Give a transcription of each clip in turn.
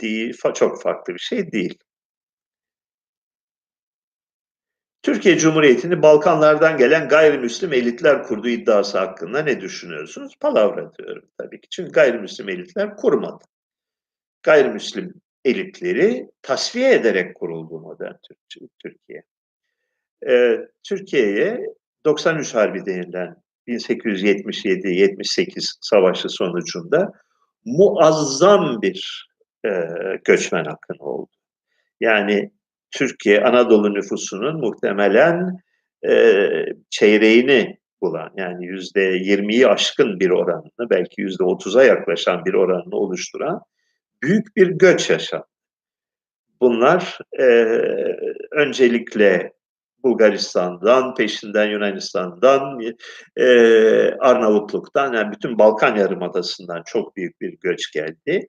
değil, çok farklı bir şey değil. Türkiye Cumhuriyeti'ni Balkanlardan gelen gayrimüslim elitler kurduğu iddiası hakkında ne düşünüyorsunuz? Palavra diyorum tabii ki. Çünkü gayrimüslim elitler kurmadı. Gayrimüslim elitleri tasfiye ederek kuruldu modern Türk- Türkiye. Ee, Türkiye'ye 93 Harbi denilen 1877-78 savaşı sonucunda muazzam bir e, göçmen akını oldu. Yani Türkiye Anadolu nüfusunun muhtemelen e, çeyreğini bulan yani yüzde yirmiyi aşkın bir oranını belki yüzde otuza yaklaşan bir oranını oluşturan büyük bir göç yaşandı. Bunlar e, öncelikle Bulgaristan'dan, peşinden Yunanistan'dan, e, Arnavutluk'tan, yani bütün Balkan Yarımadası'ndan çok büyük bir göç geldi.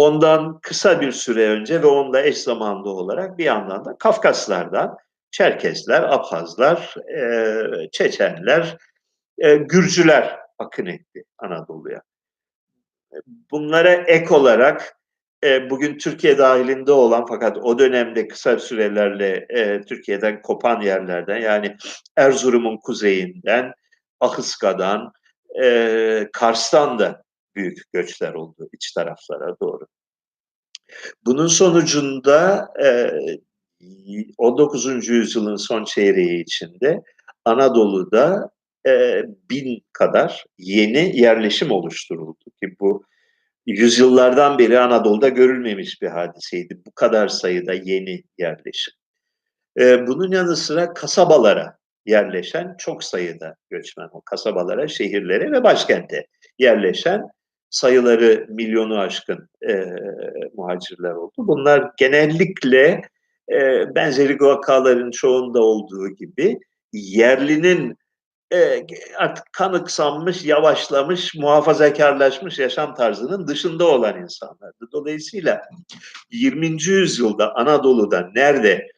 Ondan kısa bir süre önce ve onunla eş zamanlı olarak bir yandan da Kafkaslardan Çerkesler, Abhazlar, e, Çeçenler, e, Gürcüler akın etti Anadolu'ya. Bunlara ek olarak e, bugün Türkiye dahilinde olan fakat o dönemde kısa sürelerle e, Türkiye'den kopan yerlerden yani Erzurum'un kuzeyinden, Ahıska'dan, e, Kars'tan da büyük göçler oldu iç taraflara doğru. Bunun sonucunda e, 19. yüzyılın son çeyreği içinde Anadolu'da e, bin kadar yeni yerleşim oluşturuldu ki bu yüzyıllardan beri Anadolu'da görülmemiş bir hadiseydi. Bu kadar sayıda yeni yerleşim. E, bunun yanı sıra kasabalara yerleşen çok sayıda göçmen, o kasabalara, şehirlere ve başkente yerleşen sayıları milyonu aşkın e, muhacirler oldu. Bunlar genellikle e, benzeri vakaların çoğunda olduğu gibi yerlinin e, artık kanıksanmış, yavaşlamış, muhafazakarlaşmış yaşam tarzının dışında olan insanlardı. Dolayısıyla 20. yüzyılda Anadolu'da nerede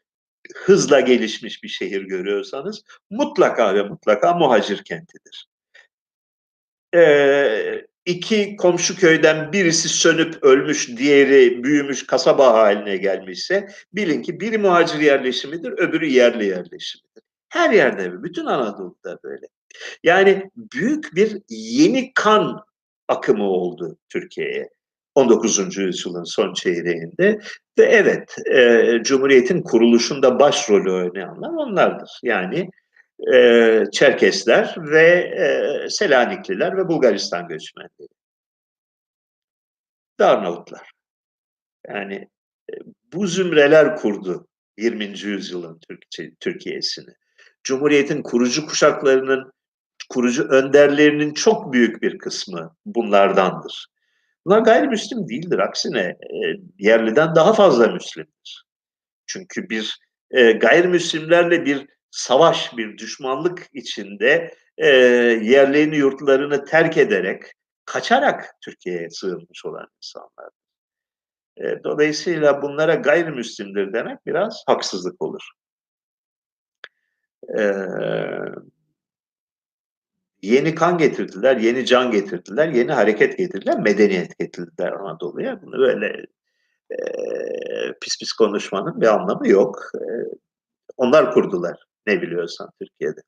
hızla gelişmiş bir şehir görüyorsanız mutlaka ve mutlaka muhacir kentidir. Ee, iki komşu köyden birisi sönüp ölmüş, diğeri büyümüş kasaba haline gelmişse bilin ki biri muhacir yerleşimidir, öbürü yerli yerleşimidir. Her yerde bütün Anadolu'da böyle. Yani büyük bir yeni kan akımı oldu Türkiye'ye 19. yüzyılın son çeyreğinde ve evet e, Cumhuriyet'in kuruluşunda başrolü oynayanlar onlardır. Yani e, Çerkesler ve e, Selanikliler ve Bulgaristan göçmenleri. Darnavutlar. Yani e, bu zümreler kurdu 20. yüzyılın Türkiye'sini. Cumhuriyet'in kurucu kuşaklarının, kurucu önderlerinin çok büyük bir kısmı bunlardandır. Bunlar gayrimüslim değildir. Aksine e, yerliden daha fazla Müslimdir. Çünkü bir e, gayrimüslimlerle bir savaş, bir düşmanlık içinde e, yerlerini, yurtlarını terk ederek, kaçarak Türkiye'ye sığınmış olan insanlar. E, dolayısıyla bunlara gayrimüslimdir demek biraz haksızlık olur. E, yeni kan getirdiler, yeni can getirdiler, yeni hareket getirdiler, medeniyet getirdiler Anadolu'ya. Bunu böyle e, pis pis konuşmanın bir anlamı yok. E, onlar kurdular ne biliyorsan Türkiye'de.